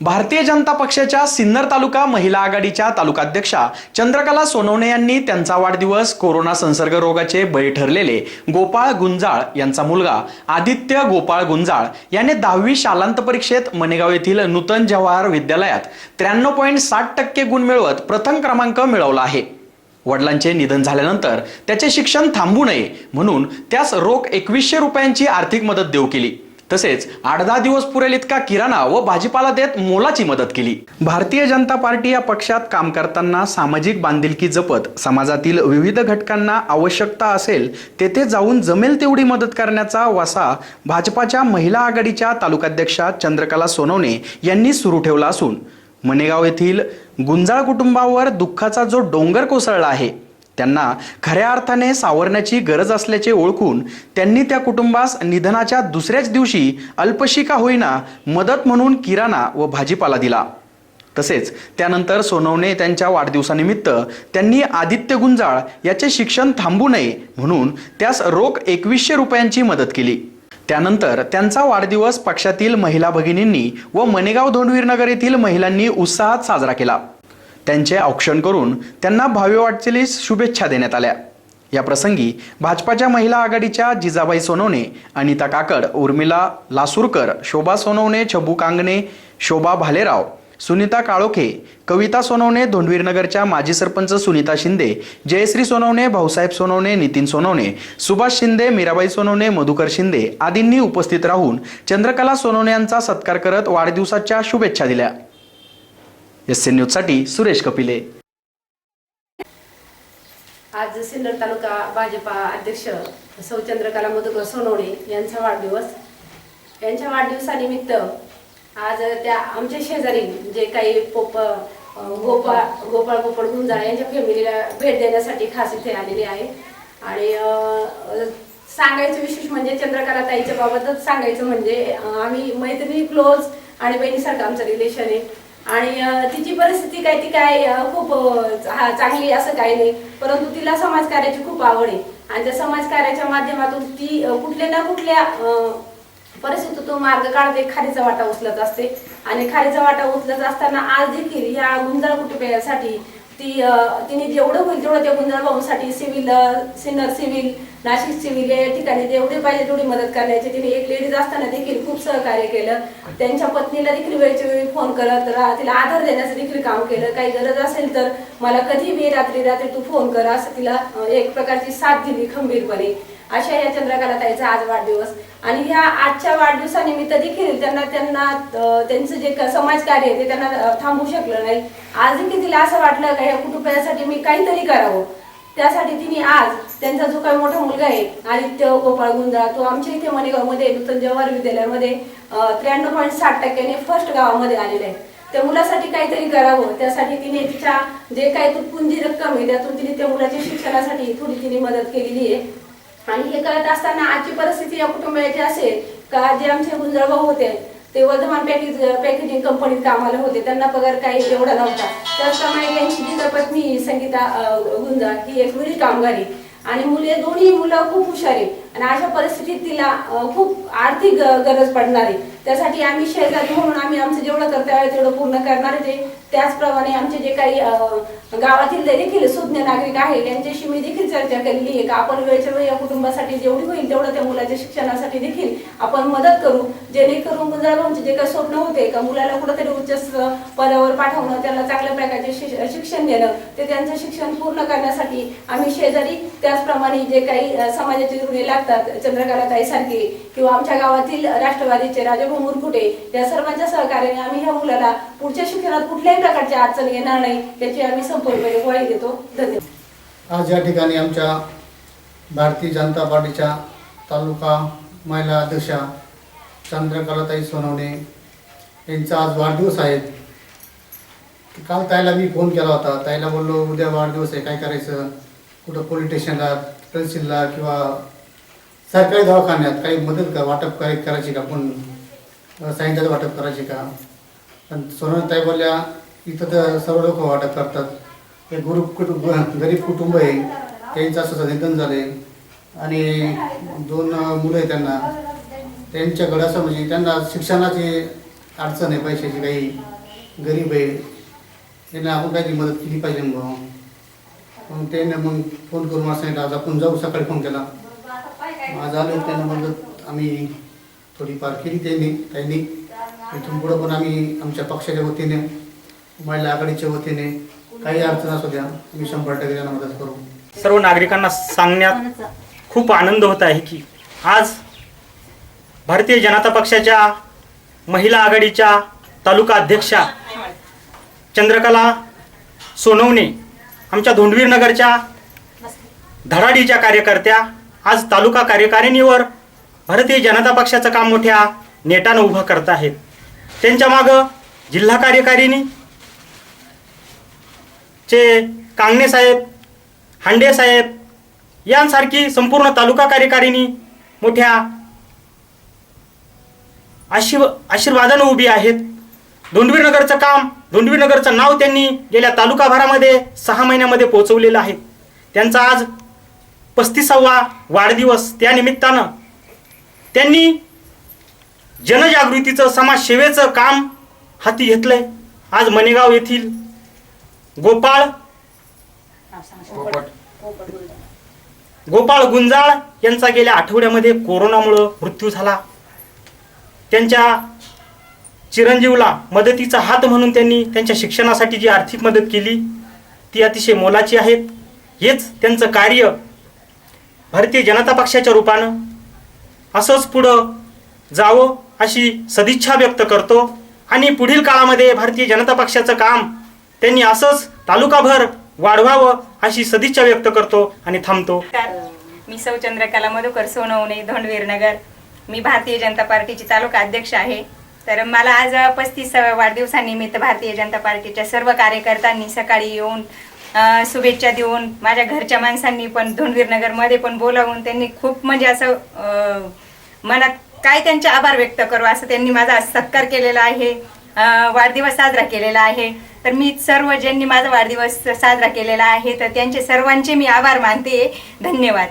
भारतीय जनता पक्षाच्या सिन्नर तालुका महिला आघाडीच्या तालुकाध्यक्षा चंद्रकला सोनवणे यांनी त्यांचा वाढदिवस कोरोना संसर्ग रोगाचे बळी ठरलेले गोपाळ गुंजाळ यांचा मुलगा आदित्य गोपाळ गुंजाळ याने दहावी शालांत परीक्षेत मनेगाव येथील नूतन जवाहर विद्यालयात त्र्याण्णव पॉईंट साठ टक्के गुण मिळवत प्रथम क्रमांक मिळवला आहे. वडिलांचे निधन झाल्यानंतर त्याचे शिक्षण थांबू नये म्हणून त्यास रोख एकवीसशे रुपयांची आर्थिक मदत देऊ केली. तसेच आठ दहा दिवस पुरेल इतका किराणा व भाजीपाला देत मोलाची मदत केली. भारतीय जनता पार्टी या पक्षात काम करताना सामाजिक बांधिलकी जपत समाजातील विविध घटकांना आवश्यकता असेल तेथे जाऊन जमेल तेवढी मदत करण्याचा वसा भाजपाच्या महिला आघाडीच्या तालुकाध्यक्षा चंद्रकला सोनवणे यांनी सुरू ठेवला असून मनेगाव येथील गुंजाळ कुटुंबावर दुःखाचा जो डोंगर कोसळला आहे त्यांना खऱ्या अर्थाने सावरण्याची गरज असल्याचे ओळखून त्यांनी त्या कुटुंबास निधनाच्या दुसऱ्याच दिवशी अल्पशी का होईना मदत म्हणून किराणा व भाजीपाला दिला. तसेच त्यानंतर सोनवणे त्यांच्या वाढदिवसानिमित्त त्यांनी आदित्य गुंजाळ याचे शिक्षण थांबू नये म्हणून त्यास रोख एकवीसशे रुपयांची मदत केली. त्यानंतर त्यांचा वाढदिवस पक्षातील महिला भगिनींनी व मनेगाव धोंडवीरनगर येथील महिलांनी उत्साहात साजरा केला. त्यांचे औक्षण करून त्यांना भावी वाटचालीस शुभेच्छा देण्यात आल्या. या प्रसंगी भाजपाच्या महिला आघाडीच्या जिजाबाई सोनवणे अनिता काकड उर्मिला लासूरकर शोभा सोनवणे छबू कांगणे शोभा भालेराव सुनीता काळोखे कविता सोनवणे धोंडवीरनगरच्या माजी सरपंच सुनीता शिंदे जयश्री सोनवणे भाऊसाहेब सोनवणे नितीन सोनवणे सुभाष शिंदे मीराबाई सोनवणे मधुकर शिंदे आदींनी उपस्थित राहून चंद्रकला सोनवणे यांचा सत्कार करत वाढदिवसाच्या शुभेच्छा दिल्या. एस एन न्यूजसाठी सुरेश कपिले. आज सिन्नर तालुका भाजपा अध्यक्ष सौ चंद्रकला मधुकर सोनवणे यांचा वाढदिवस. यांच्या वाढदिवसानिमित्त आज त्या आमच्या शेजारी जे काही पोप गोपाळ गोपाळ पोपट गुंजाळ यांच्या फॅमिलीला भेट देण्यासाठी खास इथे आलेली आहे. आणि सांगायचं विशेष म्हणजे चंद्रकला ताईच्या बाबतच सांगायचं म्हणजे आम्ही मैत्रिणी क्लोज आणि बहिणीसारखं आमचं रिलेशन आहे. आणि तिची परिस्थिती काय ती काय खूप हा, चांगली असं काही नाही. परंतु तिला समाजकार्याची खूप आवड आहे. आणि त्या समाजकार्याच्या माध्यमातून ती कुठल्या ना कुठल्या परिस्थितीतून मार्ग काढते खारीचा वाटा उचलत असते. आणि खारीचा वाटा उचलत असताना आज देखील ह्या गुंजाळ कुटुंबियासाठी ती तिने जेवढं होईल तेवढं त्या Gunjal civil Sinnar civil Nashik civil या ठिकाणी जेवढी पाहिजे तेवढी मदत करण्याची तिने एक लेडीज असताना देखील खूप सहकार्य केलं. त्यांच्या पत्नीला देखील वेळच्या वेळी फोन करत तिला आधार देण्याचं देखील काम केलं. काही गरज असेल तर मला कधी मी रात्री रात्री तू फोन कर असं तिला एक प्रकारची साथ दिली खंबीरपणे. अशा या चंद्रकला ताईचा आज वाढदिवस. आणि ह्या आजच्या वाढदिवसानिमित्त देखील त्यांना त्यांना त्यांचं जे समाजकार्य आहे ते त्यांना थांबू शकलं नाही. आज देखील तिला असं वाटलं का या कुटुंबासाठी मी काहीतरी करावं. त्यासाठी तिने आज त्यांचा जो काही मोठा मुलगा आहे आदित्य गोपाळ गुंजा तो आमच्या इथे मणेगावमध्ये नूतन जवाहर विद्यालयामध्ये त्र्याण्णव पॉईंट साठ टक्क्याने फर्स्ट गावामध्ये आलेला आहे. त्या मुलासाठी काहीतरी करावं. त्यासाठी तिने तिच्या जे काही तुटपुंजी रक्कम आहे त्यातून तिने त्या मुलाच्या शिक्षणासाठी थोडी तिने मदत केलेली आहे. आणि हे करत असताना आजची परिस्थिती या कुटुंबाची असेल का? जे आमचे गुंजळ भाऊ होते ते वर्धमान पॅकेज पॅकेजिंग कंपनीत कामाला होते त्यांना पगार काही एवढा नव्हता. त्याचप्रमाणे यांची जी पत्नी संगीता गुंजा गुंजाळ ही एक विरी कामगारी आणि मुले दोन्ही मुलं खूप हुशार आहे. आणि अशा परिस्थितीत तिला खूप आर्थिक गरज पडणार. आहे त्यासाठी आम्ही शेजारी म्हणून आम्ही आमचं जेवढं कर्तव्य आहे तेवढं पूर्ण करणार आहे. त्याचप्रमाणे आमचे जे काही गावातील जे देखील सुज्ञ नागरिक आहे त्यांच्याशी मी देखील चर्चा केलेली आहे. का आपण वेळच्या वेळी या कुटुंबासाठी जेवढी होईल तेवढं त्या मुलाच्या शिक्षणासाठी देखील आपण मदत करू. जेणेकरून मुलांचे जे काही स्वप्न होते का मुलाला कुठंतरी उच्च पदावर पाठवणं त्याला चांगल्या प्रकारचे शिक्षण देणं ते त्यांचं शिक्षण पूर्ण करण्यासाठी आम्ही शेजारी त्याचप्रमाणे जे काही समाजाचे ऋणे लागतात चंद्रकला सारखे किंवा आमच्या गावातील राष्ट्रवादीचे राजाभाऊ मुरकुटे या सर्वांच्या सहकार्याने आम्ही ह्या मुलाला पुढच्या शिक्षणात कुठल्याही प्रकारची अडचण येणार नाही याची आम्ही संपूर्णपणे ग्वाही देतो. धन्यवाद. आज या ठिकाणी आमच्या भारतीय जनता पार्टीच्या तालुका महिला अध्यक्षा चंद्रकलाताई सोनवणे यांचा आज वाढदिवस आहे. काल ताईला मी फोन केला होता. ताईला बोललो उद्या वाढदिवस आहे. काय करायचं? कुठं पोलीस स्टेशनला तहसीलला किंवा सरकारी दवाखान्यात काही मदत का वाटप काय करायची का? पण साहित्याचं वाटप करायची का? पण सोनवताई बोलल्या इथं तर सर्व लोक वाटप करतात. हे गुरु कुटुंब गरीब कुटुंब आहे. त्यांचं असं निधन झाले आणि दोन मुलं आहे त्यांना. त्यांच्याकडे असं म्हणजे त्यांना शिक्षणाची अडचण आहे पैशाची काही. गरीब आहे. त्यांना आपण काहीतरी मदत केली पाहिजे मग मग त्यांना मग फोन करून असं सांगितलं आज आपण जाऊ सकाळी फोन केला. आज आलो त्यांना मदत आम्ही थोडीफार केली त्यांनी त्यांनी. इथून पुढं पण आम्ही आमच्या पक्षाच्या वतीने महिला आघाडीच्या वतीने काही अडचण असू द्या आम्ही शंभर टक्के त्यांना मदत करू. सर्व नागरिकांना सांगण्यात खूप आनंद होत आहे की आज भारतीय जनता पक्षाच्या महिला आघाडीच्या तालुका अध्यक्षा चंद्रकला सोनवणे आमच्या धोंडवीर नगरच्या धडाडीच्या कार्यकर्त्या आज तालुका कार्यकारिणीवर भारतीय जनता पक्षाचं काम मोठ्या नेटानं उभं करत आहेत. त्यांच्या मागं जिल्हा कार्यकारिणी चे कांगणे साहेब हांडे साहेब यांसारखी संपूर्ण तालुका कार्यकारिणी मोठ्या आशीर्व आशीर्वादानं उभी आहेत. धोंडवीनगरचं काम धोंडवीनगरचं नाव त्यांनी गेल्या तालुकाभरामध्ये सहा महिन्यामध्ये पोहोचवलेलं आहे. त्यांचा आज पस्तीसावा वाढदिवस त्या निमित्तानं त्यांनी जनजागृतीचं समाजसेवेचं काम हाती घेतलंय. आज मणेगाव येथील गोपाळ गोपाळ गुंजाळ यांचा गेल्या आठवड्यामध्ये कोरोनामुळं मृत्यू झाला. त्यांच्या चिरंजीवला मदतीचा हात म्हणून त्यांनी त्यांच्या शिक्षणासाठी जी आर्थिक मदत केली ती अतिशय मोलाची आहेत. हेच त्यांचं कार्य भारतीय जनता पक्षाच्या रूपानं असंच पुढं जावं अशी सदिच्छा व्यक्त करतो. आणि पुढील काळामध्ये भारतीय जनता पक्षाचं काम त्यांनी असंच तालुकाभर वाढवावं अशी सदिच्छा व्यक्त करतो आणि थांबतो. मी सौ चंद्रकला मधुकर सोनवणे धोंडवीरनगर मी भारतीय जनता पार्टीची तालुका अध्यक्ष आहे. तर मला आज पस्तीस वाढदिवसानिमित्त भारतीय जनता पार्टीच्या सर्व कार्यकर्त्यांनी सकाळी येऊन शुभेच्छा देऊन माझ्या घरच्या माणसांनी पण धोंडवीरनगरमध्ये पण बोलावून त्यांनी खूप म्हणजे असं मनात काय त्यांचे आभार व्यक्त करू असं त्यांनी माझा सत्कार केलेला आहे. वाढदिवस साजरा केलेला आहे. तर मी सर्व ज्यांनी माझा वाढदिवस साजरा केलेला आहे तर त्यांचे सर्वांचे मी आभार मानते. धन्यवाद.